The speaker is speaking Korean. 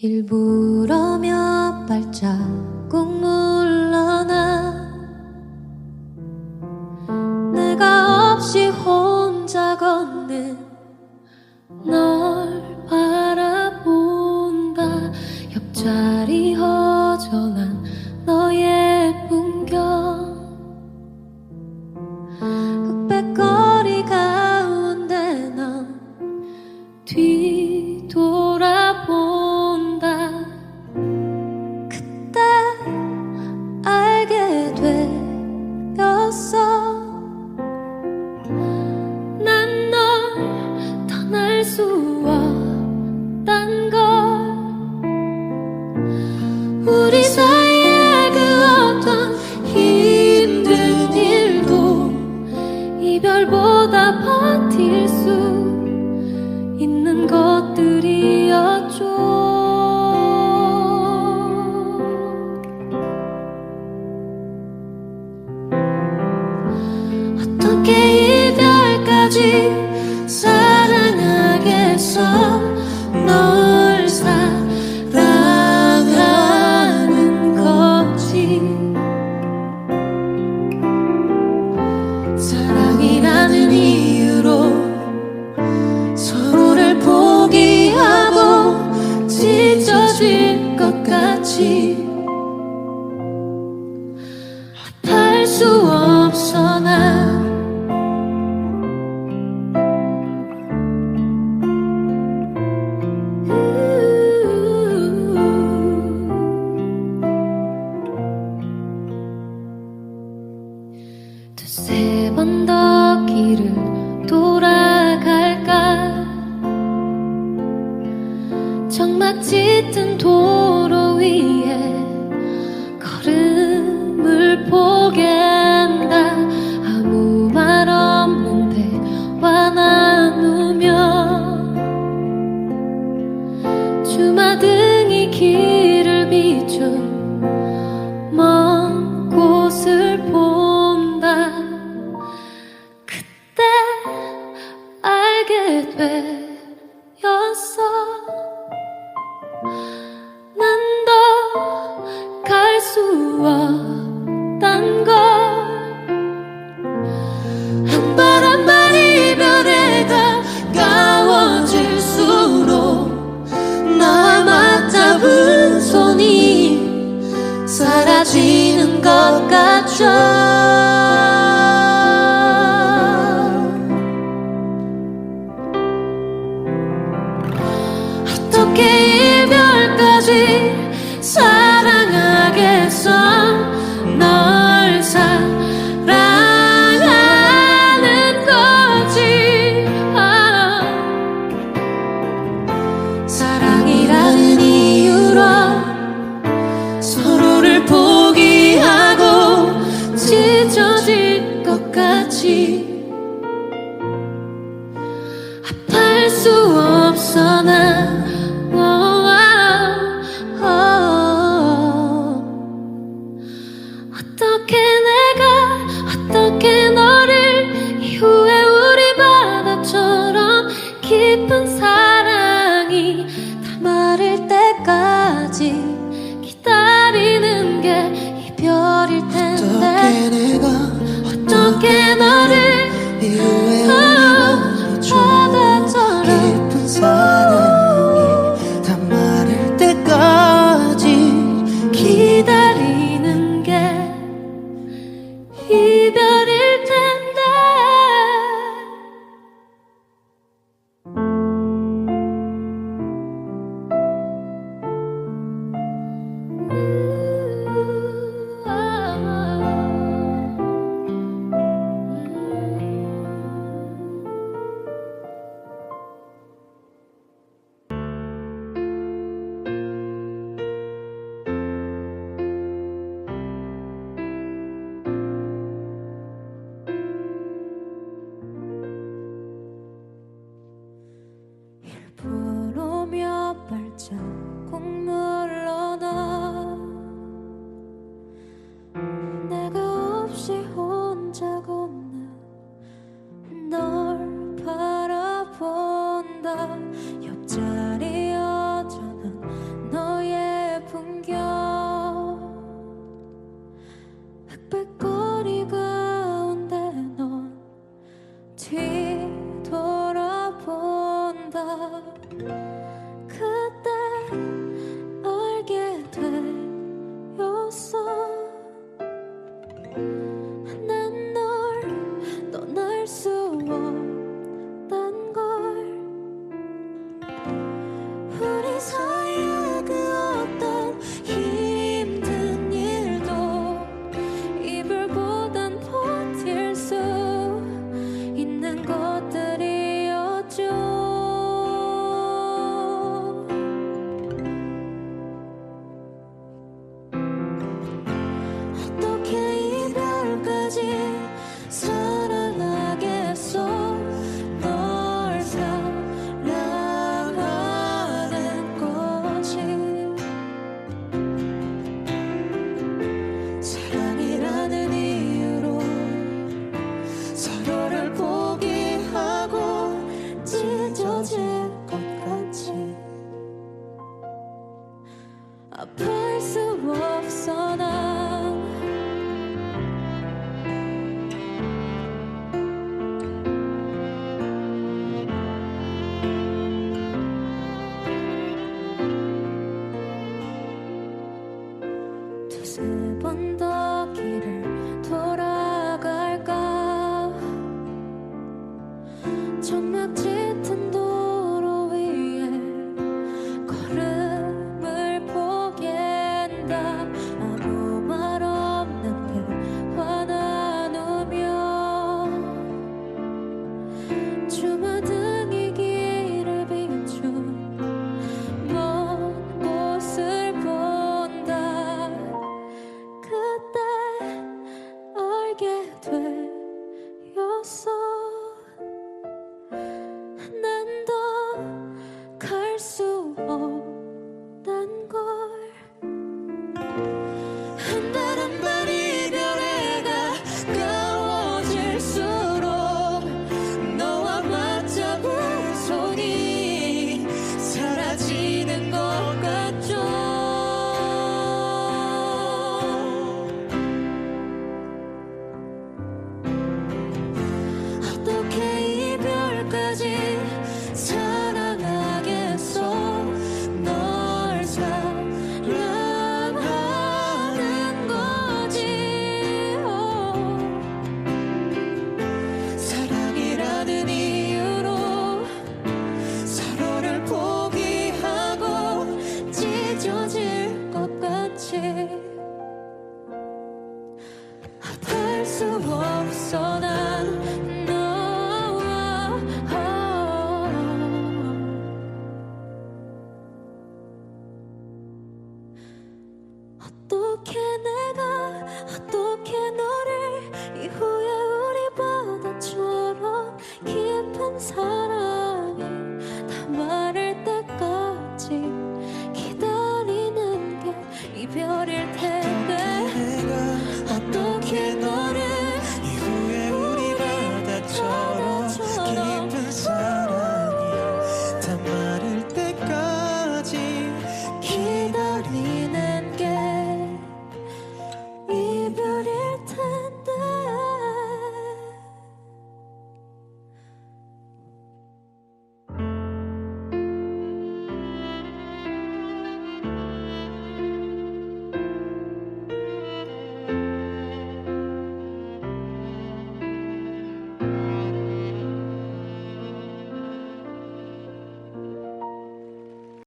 일부러 몇 발자국 물러나 내가 없이 혼자 걷는 널 바라본다. 옆자리 허전한 우리 사이에 그 어떤 힘든 일도 이별보다 버틸 수 있는 것들이었죠. 어떻게 이별까지 사랑하겠어 같이 아파할 수 없어 난 두세 번 더 길을 돌아갈까? 정막 짙은 도로 위에 걸음을 포갠다. 아무 말 없는 대화 나누며 주마등이 길 사라지는 것 같죠 없어 난 오. 어떻게 내가 어떻게 너를 이후에 우리 바다처럼 깊은 뒤돌아본다. 주마등 impossible.